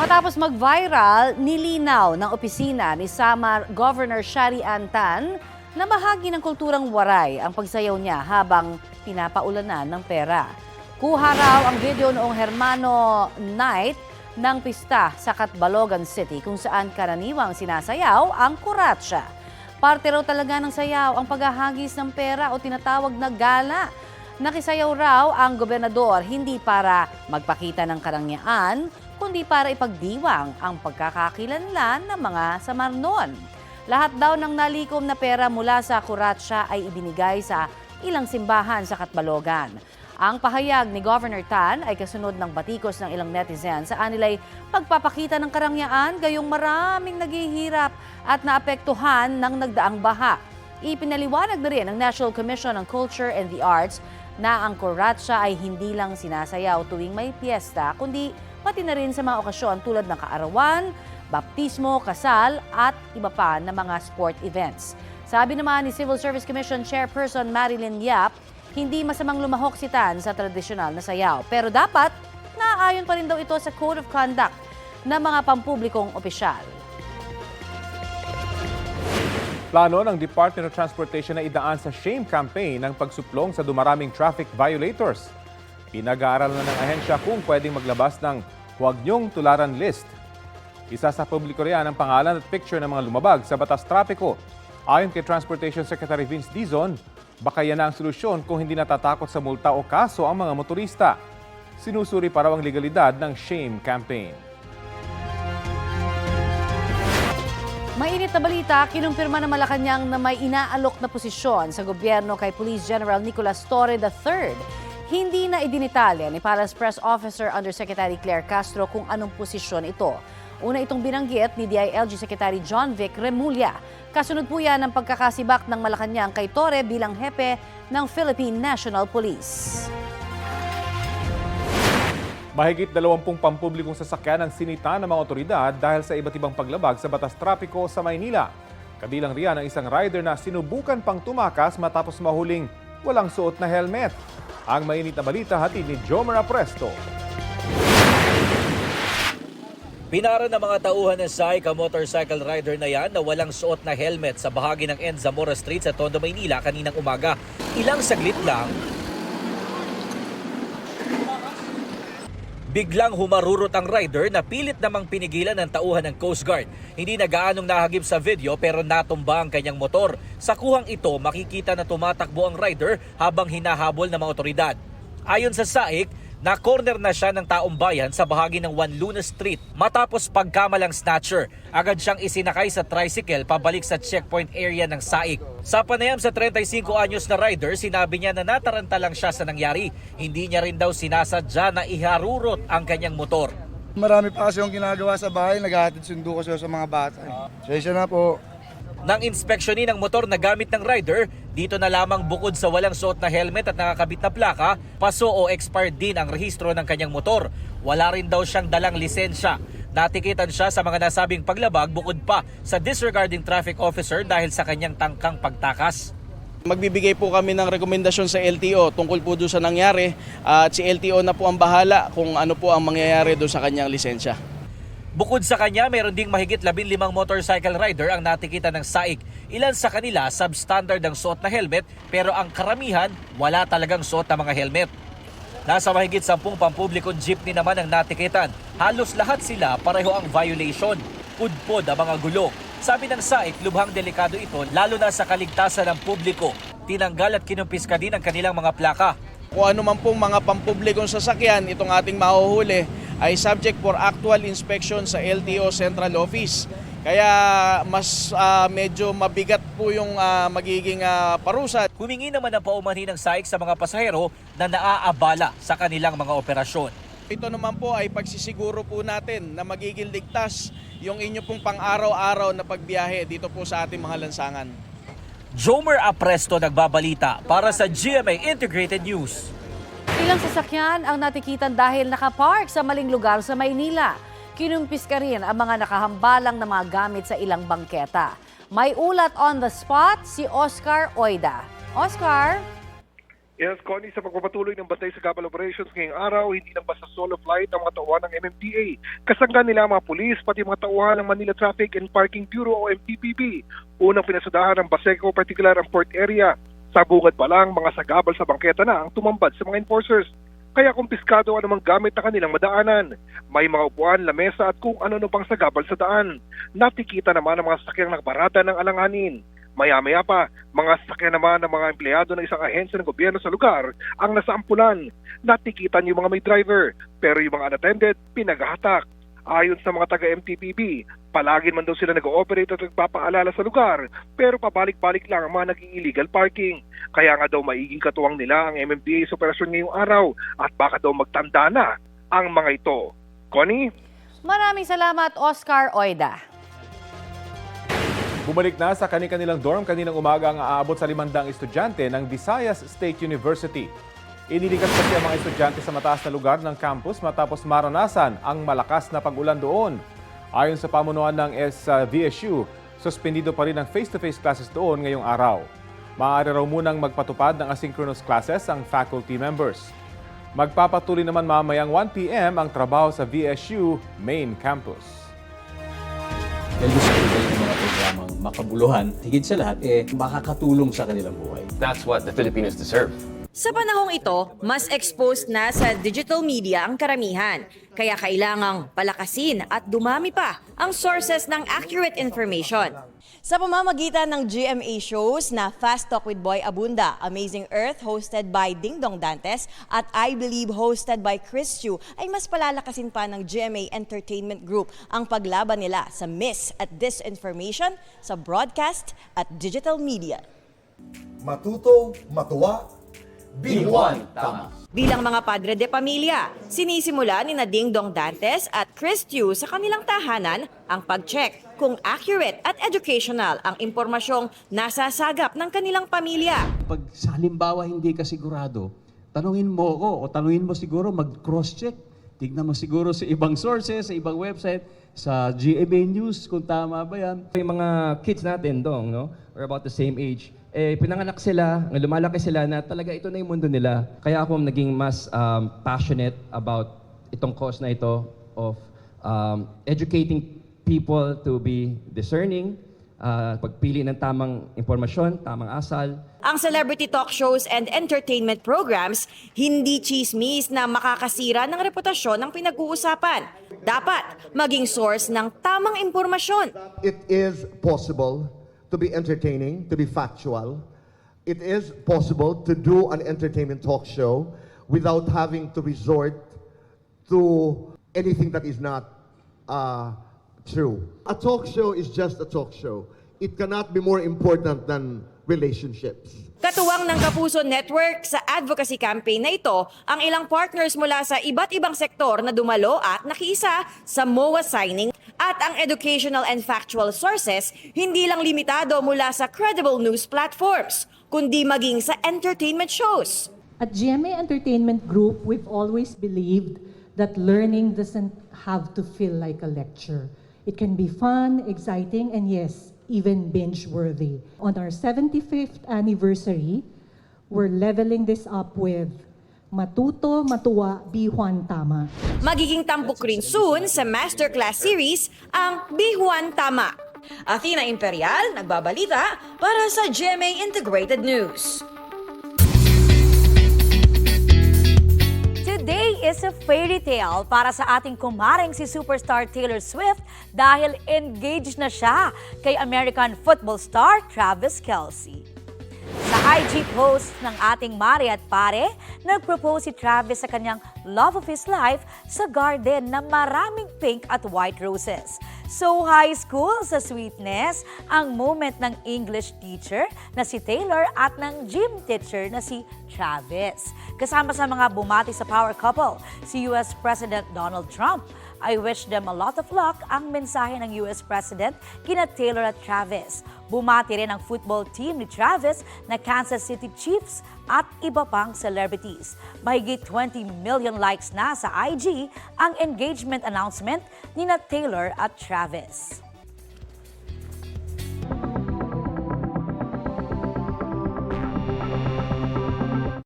Matapos mag-viral, nilinaw ng opisina ni Samar Governor Shari Antan na bahagi ng kulturang waray ang pagsayaw niya habang pinapaulanan ng pera. Kuha raw ang video noong Hermano Night ng pista sa Catbalogan City kung saan karaniwang sinasayaw ang kuratsa. Parte raw talaga ng sayaw ang paghahagis ng pera o tinatawag na gala. Nakisayaw raw ang gobernador hindi para magpakita ng karangyaan, kundi para ipagdiwang ang pagkakakilanlan ng mga samarnon. Lahat daw ng nalikom na pera mula sa kuratsa ay ibinigay sa ilang simbahan sa Katbalogan. Ang pahayag ni Governor Tan ay kasunod ng batikos ng ilang netizens sa anilay pagpapakita ng karangyaan gayong maraming naghihirap at naapektuhan ng nagdaang baha. Ipinaliwanag na rin ng National Commission on Culture and the Arts na ang kuratsa ay hindi lang sinasayaw tuwing may piyesta, kundi pati na rin sa mga okasyon tulad ng kaarawan, baptismo, kasal at iba pa na mga sport events. Sabi naman ni Civil Service Commission Chairperson Marilyn Yap, hindi masamang lumahok si Tan sa tradisyonal na sayaw. Pero dapat, naaayon pa rin daw ito sa Code of Conduct ng mga pampublikong opisyal. Plano ng Department of Transportation na idaan sa shame campaign ng pagsuplong sa dumaraming traffic violators. Pinag-aaralan na ng ahensya kung pwedeng maglabas ng huwag niyong tularan list. Isa sa publiko riyan ang pangalan at picture ng mga lumabag sa batas trapiko. Ayon kay Transportation Secretary Vince Dizon, baka yan na ang solusyon kung hindi natatakot sa multa o kaso ang mga motorista. Sinusuri pa raw ang legalidad ng shame campaign. Mainit na balita, kinumpirma ng Malacanang na may inaalok na posisyon sa gobyerno kay Police General Nicolas Torre III. Hindi na idinitalya ni Palace Press Officer Undersecretary Claire Castro kung anong posisyon ito. Una itong binanggit ni DILG Secretary John Vic Remulla. Kasunod po yan ng pagkakasibak ng Malacanang kay Torre bilang hepe ng Philippine National Police. Mahigit 20 pampublikong sasakyan ang sinita ng mga otoridad dahil sa iba't ibang paglabag sa batas trapiko sa Maynila. Kabilang riyan ang isang rider na sinubukan pang tumakas matapos mahuling walang suot na helmet. Ang mainit na balita hatid ni Jomer Apresto. Pinara ng mga tauhan ng SAIC ang motorcycle rider na yan na walang suot na helmet sa bahagi ng End Zamora Street sa Tondo, Maynila kaninang umaga. Ilang saglit lang, Biglang humarurot ang rider na pilit namang pinigilan ng tauhan ng Coast Guard. Hindi na gaanong nahagip sa video pero natumba ang kanyang motor. Sa kuhang ito, makikita na tumatakbo ang rider habang hinahabol ng mga otoridad. Ayon sa SAIC, na-corner na siya ng taong bayan sa bahagi ng Juan Luna Street matapos pagkamalang snatcher. Agad siyang isinakay sa tricycle pabalik sa checkpoint area ng SAIC. Sa panayam sa 35 anyos na rider, sinabi niya na nataranta lang siya sa nangyari. Hindi niya rin daw sinasadya na iharurot ang kanyang motor. Marami pa kasi yung ginagawa sa bahay, naghahatid sundo ko sa mga bata. Siya na po. Nang inspeksyonin ang motor na gamit ng rider, dito na lamang bukod sa walang suot na helmet at nakakabit na plaka, paso o expired din ang rehistro ng kanyang motor. Wala rin daw siyang dalang lisensya. Natikitan siya sa mga nasabing paglabag bukod pa sa disregarding traffic officer dahil sa kanyang tangkang pagtakas. Magbibigay po kami ng rekomendasyon sa LTO tungkol po doon sa nangyari at si LTO na po ang bahala kung ano po ang mangyayari doon sa kanyang lisensya. Bukod sa kanya, meron ding mahigit 15 motorcycle rider ang natikitan ng SAIC. Ilan sa kanila substandard ang suot na helmet pero ang karamihan wala talagang suot na mga helmet. Nasa mahigit 10 pampublikong jeepney naman ang natikitan. Halos lahat sila pareho ang violation. Pudpod ang mga gulong. Sabi ng SAIC, lubhang delikado ito lalo na sa kaligtasan ng publiko. Tinanggal at kinumpiska din ang kanilang mga plaka. Kung ano man pong mga pampublikong sasakyan itong ating mahuhuli ay subject for actual inspection sa LTO Central Office. Kaya mas ah, medyo mabigat po yung ah, magiging ah, parusa. Humingi naman ng paumanhin ng SAIC sa mga pasahero na naaabala sa kanilang mga operasyon. Ito naman po ay pagsisiguro po natin na magiging ligtas yung inyo pong pang-araw-araw na pagbiyahe dito po sa ating mga lansangan. Jomer Apresto nagbabalita para sa GMA Integrated News. Ilang sasakyan ang natikitan dahil nakapark sa maling lugar sa Maynila. Kinumpis ka rin ang mga nakahambalang na mga gamit sa ilang bangketa. May ulat on the spot si Oscar Oida. Oscar? Yes, Connie, sa pagpapatuloy ng bantay sa Gabal Operations ngayong araw, hindi lang basta solo flight ang mga tauhan ng MMDA. Kasangga nila mga pulis, pati mga tauhan ng Manila Traffic and Parking Bureau o MTPB. Unang pinasudahan ng Baseco, particular ang port area. Sa bungad pa lang, mga sagabal sa bangketa na ang tumambad sa mga enforcers. Kaya kumpiskado ang anumang gamit na kanilang madaanan. May mga upuan, lamesa at kung ano-ano pang sagabal sa daan. Natikita naman ang mga sakyang nakabarada ng alanganin. Maya-maya pa, mga sasakyan naman ng mga empleyado ng isang ahensya ng gobyerno sa lugar ang nasaampulan. Natikitan yung mga may driver, pero yung mga unattended, pinaghahatak. Ayon sa mga taga-MTPB, palagi man daw sila nag-ooperate at nagpapaalala sa lugar, pero pabalik-balik lang ang mga naging illegal parking. Kaya nga daw maiging katuwang nila ang MMDA sa operasyon ngayong araw at baka daw magtanda na ang mga ito. Connie? Maraming salamat, Oscar Oida. Bumalik na sa kani-kanilang dorm kaninang umaga ang aabot sa limandang estudyante ng Visayas State University. Inilikas kasi ang mga estudyante sa mataas na lugar ng campus matapos maranasan ang malakas na pag-ulan doon. Ayon sa pamunuan ng SVSU, suspendido pa rin ang face-to-face classes doon ngayong araw. Maaari raw munang magpatupad ng asynchronous classes ang faculty members. Magpapatuloy naman mamayang 1pm ang trabaho sa VSU main campus. Dahil gusto nila yung mga programang makabuluhan, higit sa lahat, eh, makakatulong sa kanilang buhay. That's what the Filipinos deserve. Sa panahong ito, mas exposed na sa digital media ang karamihan. Kaya kailangang palakasin at dumami pa ang sources ng accurate information. Sa pamamagitan ng GMA shows na Fast Talk with Boy Abunda, Amazing Earth hosted by Ding Dong Dantes at I Believe hosted by Chris Chu ay mas palalakasin pa ng GMA Entertainment Group ang paglaban nila sa mis at disinformation sa broadcast at digital media. Matuto, matuwa, be one. Tama. Bilang mga padre de pamilya, sinisimula ni na Ding Dong Dantes at Chris Tew sa kanilang tahanan ang pag-check kung accurate at educational ang impormasyong nasasagap ng kanilang pamilya. Pag sa halimbawa hindi ka sigurado, tanungin mo ko o tanungin mo siguro mag-cross-check. Tignan mo siguro sa ibang sources, sa ibang website, sa GMA News kung tama ba yan. Yung mga kids natin dong, no? Or about the same age. Eh, pinanganak sila, lumalaki sila na talaga ito na yung mundo nila. Kaya ako naging mas um, passionate about itong cause na ito of um, educating people to be discerning, uh, pagpili ng tamang impormasyon, tamang asal, Ang celebrity talk shows and entertainment programs, hindi chismis na makakasira ng reputasyon ng pinag-uusapan. Dapat maging source ng tamang impormasyon. It is possible to be entertaining, to be factual. It is possible to do an entertainment talk show without having to resort to anything that is not uh, true. A talk show is just a talk show. It cannot be more important than relationships. Katuwang ng Kapuso Network sa advocacy campaign na ito ang ilang partners mula sa iba't ibang sektor na dumalo at nakiisa sa MOA signing at ang educational and factual sources hindi lang limitado mula sa credible news platforms kundi maging sa entertainment shows. At GMA Entertainment Group, we've always believed that learning doesn't have to feel like a lecture. It can be fun, exciting, and yes, even binge-worthy. On our 75th anniversary, we're leveling this up with Matuto, Matuwa, Bihuan Tama. Magiging tampok rin soon sa masterclass series ang Bihuan Tama. Athena Imperial, nagbabalita para sa GMA Integrated News. Today is a fairy tale para sa ating kumaring si superstar Taylor Swift dahil engaged na siya kay American football star Travis Kelce. Sa IG post ng ating Mari at Pare, nag-propose si Travis sa kanyang love of his life sa garden na maraming pink at white roses. So high school sa sweetness ang moment ng English teacher na si Taylor at ng gym teacher na si Travis. Kasama sa mga bumati sa power couple, si US President Donald Trump. I wish them a lot of luck ang mensahe ng US President kina Taylor at Travis. Bumati rin ang football team ni Travis na Kansas City Chiefs at iba pang celebrities. Mahigit 20 million likes na sa IG ang engagement announcement ni na Taylor at Travis.